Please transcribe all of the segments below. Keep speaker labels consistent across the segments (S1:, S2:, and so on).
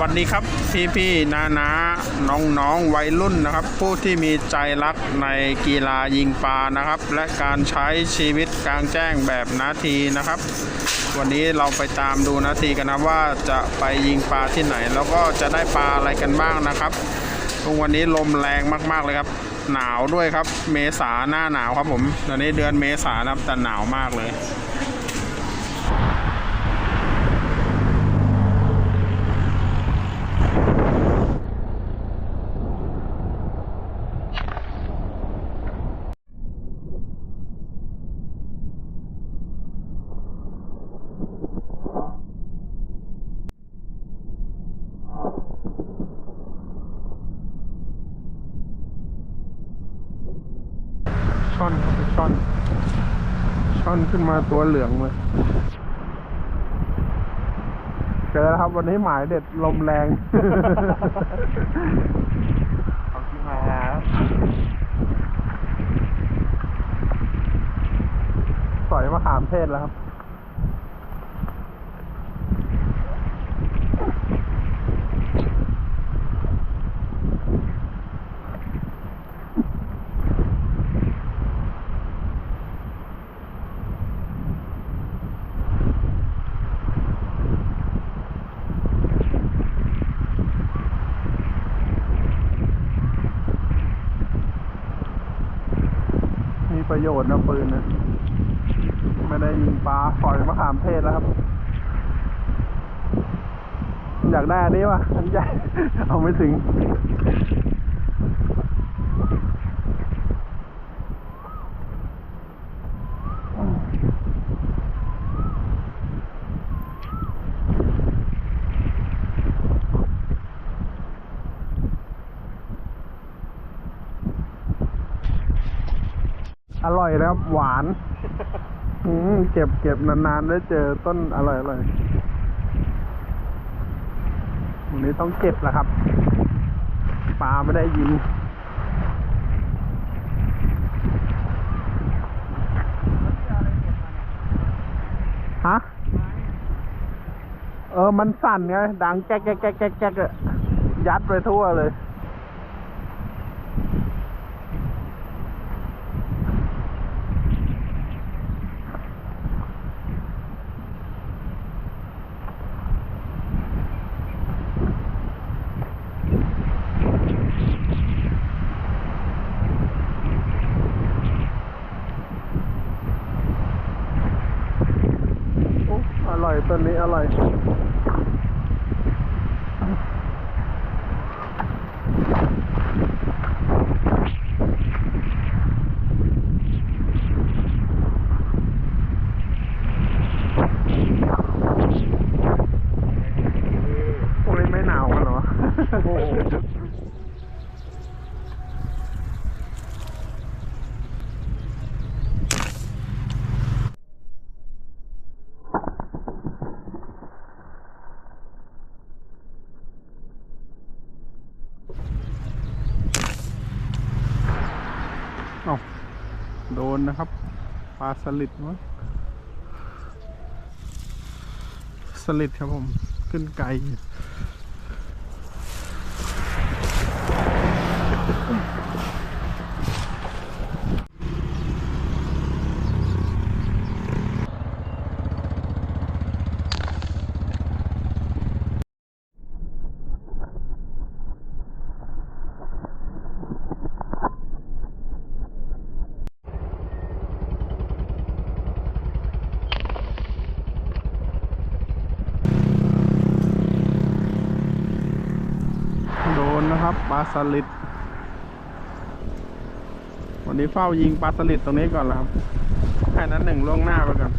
S1: วัสดีครับพี่พี่นานาน้องน้องๆวัยรุ่นนะครับ ผู้ที่มีใจรักในกีฬายิงปลานะครับ และการใช้ชีวิตกลางแจ้งแบบนาทีนะครับ วันนี้เราไปตามดูนาทีกันนะว่าจะไปยิงปลาที่ไหน แล้วก็จะได้ปลาอะไรกันบ้างนะครับตรงวันนี้ลมแรงมากๆเลยครับ หนาวด้วยครับ เมษาหน้าหนาวครับผมตอนนี้เดือนเมษานะครับแต่หนาวมากเลย ช่อนครับช่อน ช่ อนขึ้นมาตัวเหลืองเลยเจอแล้วครับวันนี้หมายเด็ดลมแรง
S2: ของที่มาแล้ว
S1: สอยมะขามเทศแล้วครับ มี ประโยชน์นะปืนนะไม่ได้ยิงปลาปล่อยมะขามเทศแล้วครับ อยากได้อันนี้วะอันใหญ่เอาไม่ถึง อร่อยนะ ครับ หวานอืมเก็บเก็บนานๆ ได้เจอต้นอร่อยอร่อยวันนี้ต้องเก็บแหละครับ ปลาไม่ได้ยินฮะเออ มันสั่นไง ดังแก๊กแก๊กแก๊กแก๊กแก๊กอะยัดไปทั่วเลย โอ้อ ร่อยต้นนี้อร่อย โอ้ยไม่หนาวกันเหรอ เอาโด นนะครับปลาสลิดมั้งสลิดครับผม ขึ้นไกล โด นะครับปลาสลิดวันนี้เฝ้ายิงปลาสลิดตรงนี้ก่อนแล้วครับแค่นั้นหนึ่งล่วงหน้าไปก่อน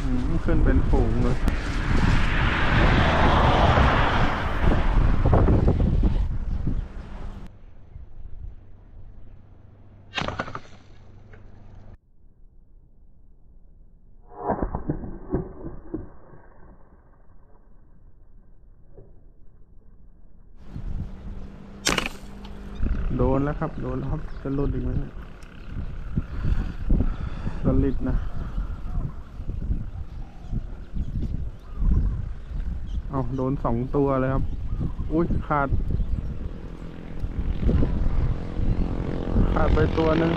S1: อืมขึ้นเป็นฝูงเลย นแล้วครับ โดนแล้วครับ จะหลุดอีกไหมเนี่ยสลิดนะ เอาโดนสองตัวเลยครับ อุ้ยขาด ขาดไปตัวหนึ่ง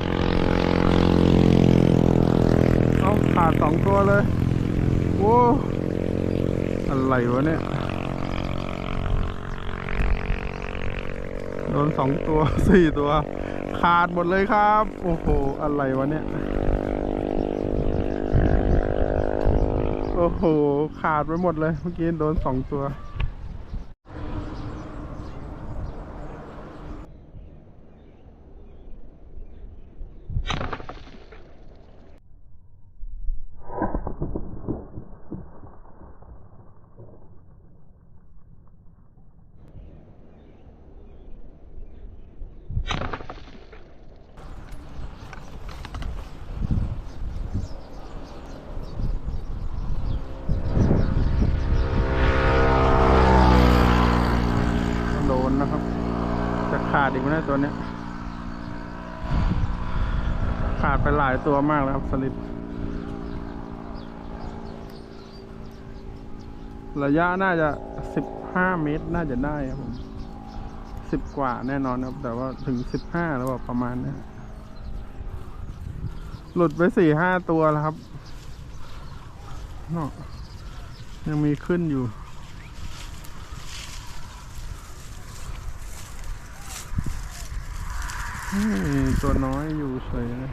S1: เอาขาดสองตัวเลยโอ้อะไรวะเนี่ย โดนสองตัวสี่ตัว ขาดหมดเลยครับ โอ้โห อะไรวะเนี่ย โอ้โห ขาดไปหมดเลย เมื่อกี้โดนสองตัว โดนนะครับ จะขา ดอีกนะตัวเนี้ย ขาดไปหลายตัวมากแล้วครับสลิดระยะน่าจะสิบห้าเมตรน่าจะได้ครับผมสิบกว่าแน่นอนครับ แต่ว่าถึงสิบห้าแล้วประมาณนี้หลุดไปสี่ห้าตัวแล้วครับเนายังมีขึ้นอยู่ อืม ตัวน้อยอยู่สวยเลย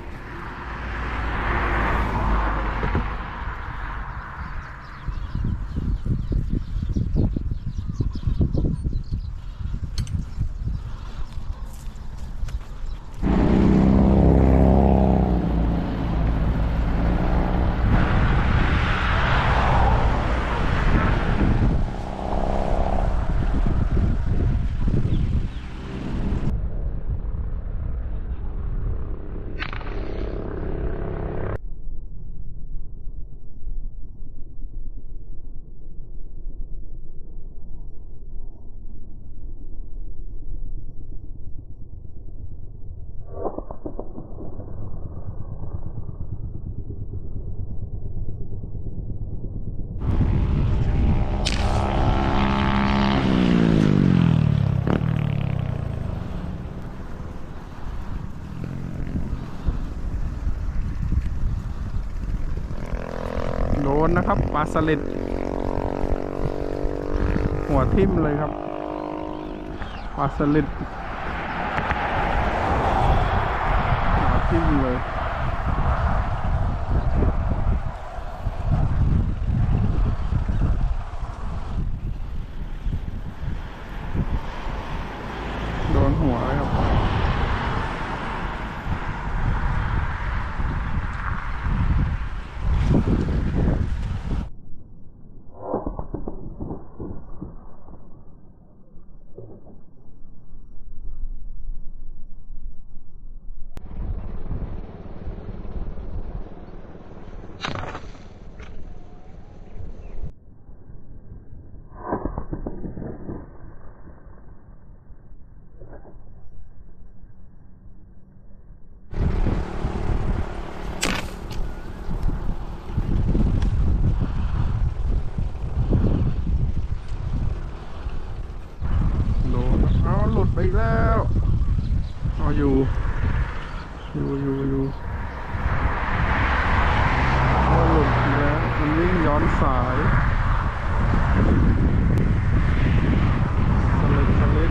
S1: นนะครับปลาสลิดหัวทิ่มเลยครับปลาสลิดหัวทิ่มเลย โดนหัวเลยครับ โดนเอาหลุดไปอีกแล้วเอยู่อยู่อยู่อยู่หลุดแล้วมันวิ่งย้อนสายสลิดสลิด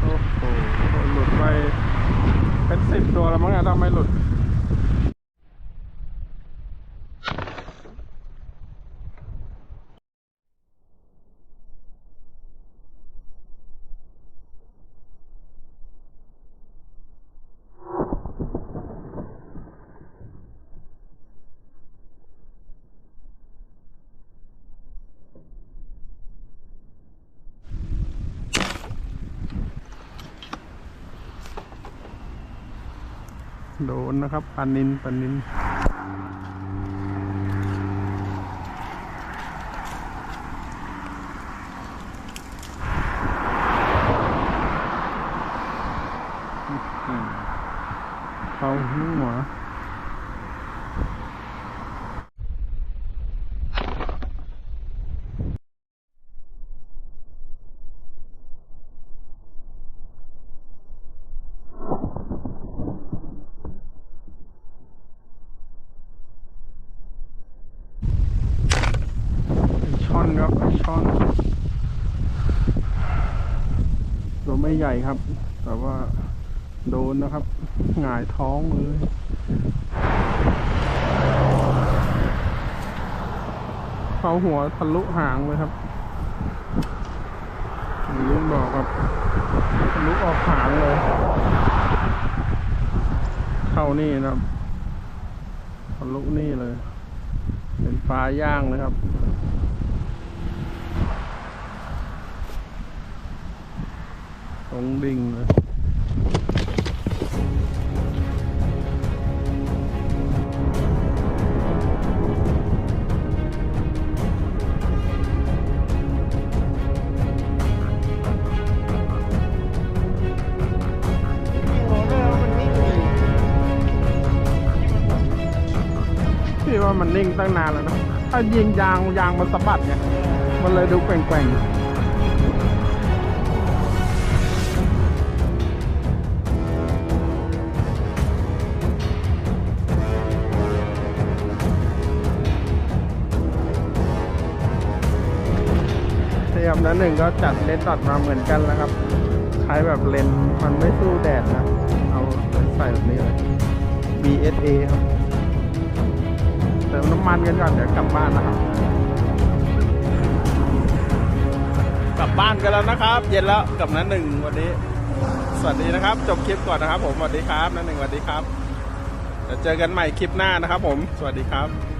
S1: โอ้โหหลุดไปเป็นสิบตัวแล้วมั้งเนี่ยถ้าไม่หลุด โดนนะครับปานินปานินเขาหัว ครับาช่อนตัวไม่ใหญ่ครับ แต่ว่าโดนนะครับหงายท้องเลยเขาหัวทะลุหางเลยครับลุงบอกครับทะลุออกหางเลย เข้านี่นะครับทะลุนี่เลย เป็นฟ้าย่างนะครับ ตรงดิ่งเลยพี่ว่ามันนิ่งตั้งนานแล้วนะถ้ายิงยางยางมันสะบัดไงมันเลยดูแกว่งๆ เทียมนั้นหนึ่งก็จัดเลนส์ดอทมาเหมือนกันแล้วครับ ใช้แบบเลนส์มันไม่สู้แดดนะ เอาใส่แบบนี้เลย BSA ครับ เติมน้ำมันกันก่อน เดี๋ยวกลับบ้านนะครับ กลับบ้านกันแล้วนะครับ เย็นแล้วกับนั้นหนึ่งวันนี้ สวัสดีนะครับ จบคลิปก่อนนะครับ ผมสวัสดีครับนั้นหนึ่งสวัสดีครับเดี๋ยวเจอกันใหม่คลิปหน้านะครับ ผม สวัสดีครับ